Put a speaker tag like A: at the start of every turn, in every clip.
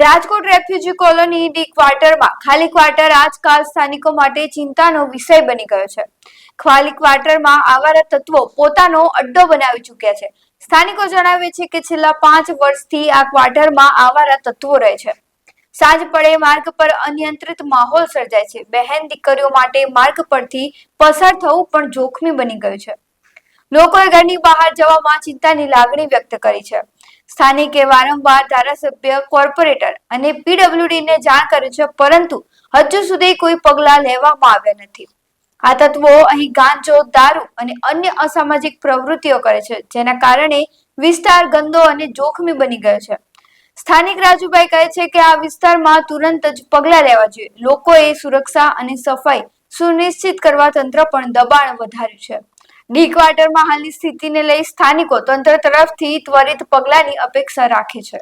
A: Rajkot refugee colony D ક્વાર્ટરમાં ખાલી quarter આજકાલ સ્થાનિકો માટે ચિંતાનો વિષય બની ગયો છે. ખાલી ક્વાર્ટરમાં આવારા તત્વો પોતાનો અડ્ડો બનાવી ચૂક્યા છે. સ્થાનિકો જણાવે છે કે છેલ્લા પાંચ વર્ષથી આ ક્વાર્ટરમાં આવારા તત્વો રહે છે. સાંજ પડે માર્ગ પર અનિયંત્રિત માહોલ સર્જાય છે. બહેન દીકરીઓ માટે માર્ગ પરથી પસાર થવું પણ જોખમી બની ગયું છે. લોકોએ ઘરની બહાર જવામાં ચિંતાની લાગણી વ્યક્ત કરી છે. સ્થાનિકે વારંવાર ધારાસભ્ય, કોર્પોરેટર અને પીડબ્લ્યુડી ને જાણ કરી છે, પરંતુ હજુ સુધી કોઈ પગલાં લેવામાં આવ્યા નથી. આ તત્વો અહીં ગાંજો, દારૂ અને અન્ય અસામાજિક પ્રવૃત્તિઓ કરે છે, જેના કારણે વિસ્તાર ગંદો અને જોખમી બની ગયો છે. સ્થાનિક રાજુભાઈ કહે છે કે આ વિસ્તારમાં તુરંત જ પગલાં લેવા જોઈએ. લોકોએ સુરક્ષા અને સફાઈ સુનિશ્ચિત કરવા તંત્ર પણ દબાણ વધાર્યું છે. ડી ક્વાર્ટરમાં હાલની સ્થિતિને લઈ સ્થાનિકો તંત્ર તરફથી ત્વરિત પગલાંની અપેક્ષા રાખે છે.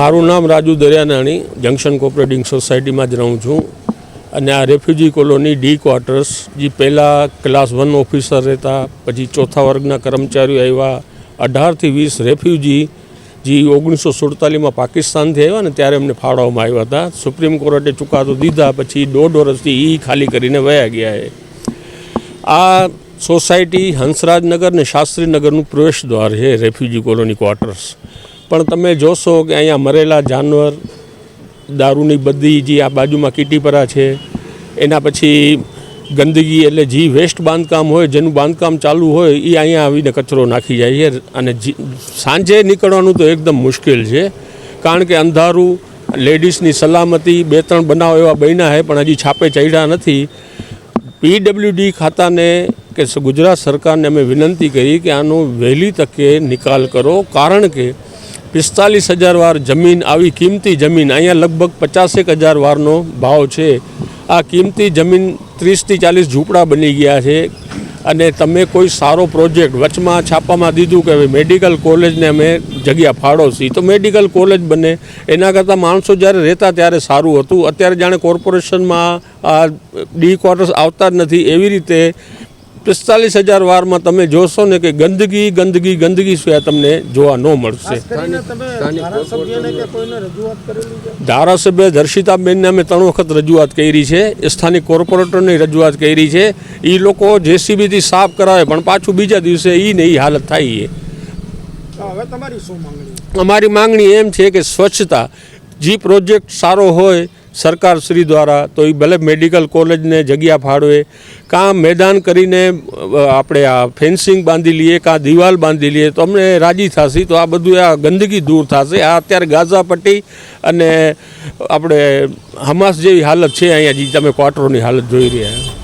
B: મારું નામ રાજુ દરિયાનાણી, જંકશન કોઓપરેટિંગ સોસાયટીમાં જ રહું છું. અને આ રેફ્યુજી કોલોની ડી ક્વાર્ટર્સ, જે પહેલાં ક્લાસ વન ઓફિસર રહેતા, પછી ચોથા વર્ગના કર્મચારીઓ આવ્યા અઢારથી વીસ રેફ્યુજી, જે ઓગણીસો સુડતાલીસમાં પાકિસ્તાનથી આવ્યા ને ત્યારે એમને ફાળવવામાં આવ્યા હતા. સુપ્રીમ કોર્ટે ચુકાદો દીધા, પછી દોઢ વર્ષથી એ ખાલી કરીને વયા ગયા છે. આ સોસાયટી હંસરાજનગર ને શાસ્ત્રીનગરનું પ્રવેશ દ્વાર છે, રેફ્યુજી કોલોની ક્વાર્ટર્સ પણ તમે જોશો કે અહીંયા મરેલા જાનવર, દારૂની બધી જે આ બાજુમાં કીટીપરા છે, એના પછી ગંદકી એટલે જે વેસ્ટ બાંધકામ હોય, જેનું બાંધકામ ચાલુ હોય એ અહીંયા આવીને કચરો નાખી જાય છે. અને સાંજે નીકળવાનું તો એકદમ મુશ્કેલ છે. કારણ કે અંધારું, લેડીઝની સલામતી, બે ત્રણ બનાવ એવા બન્યા છે, પણ હજી છાપે ચડ્યા નથી. પીડબ્લ્યુડી ખાતાને કે ગુજરાત સરકારને અમે વિનંતી કરી કે આનો વહેલી તકે નિકાલ કરો. કારણ કે પિસ્તાલીસ હજાર વાર જમીન, આવી કિંમતી જમીન, અહીંયા લગભગ પચાસેક હજાર વારનો ભાવ છે. આ કિંમતી જમીન ત્રીસથી ચાલીસ ઝૂંપડા બની ગયા છે. અને તમે કોઈ સારો પ્રોજેક્ટ વચમાં છાપામાં દીધું કે હવે મેડિકલ કોલેજને અમે જગ્યા ફાળોશી તો મેડિકલ કોલેજ બને. એના કરતાં માણસો જ્યારે રહેતા ત્યારે સારું હતું. અત્યારે જાણે કોર્પોરેશનમાં આ ડી ક્વાર્ટર્સ આવતા જ નથી. એવી રીતે પિસ્તાલીસ હજાર વારમાં તમે જોશો ને કે ગંદકી ગંદકી ગંદકી સિવાય તમને જોવા ન મળશે.
C: તમે ધારાસભ્યને કે કોઈને રજૂઆત કરેલી છે?
B: ધારાસભ્ય દર્શિતાબેનને અમે ત્રણ વખત રજૂઆત કરી છે. સ્થાનિક કોર્પોરેટરની રજૂઆત કરી છે. એ લોકો જેસીબીથી સાફ કરાવે પણ પાછું બીજા દિવસે એ ને એ હાલત થાય છે.
C: હવે તમારી
B: અમારી માંગણી એમ છે કે સ્વચ્છતા જે પ્રોજેક્ટ સારો હોય સરકાર શ્રી દ્વારા, તો એ ભલે મેડિકલ કોલેજને જગ્યા ફાળવે, કાં મેદાન કરીને આપણે આ ફેન્સિંગ બાંધી લઈએ, કાં દિવાલ બાંધી લઈએ, તો અમને રાજી થશે, તો આ બધું આ ગંદકી દૂર થશે. આ અત્યારે ગાઝા પટ્ટી અને આપણે હમાસ જેવી હાલત છે અહીંયા જે, તમે ક્વાર્ટરોની હાલત જોઈ રહ્યા.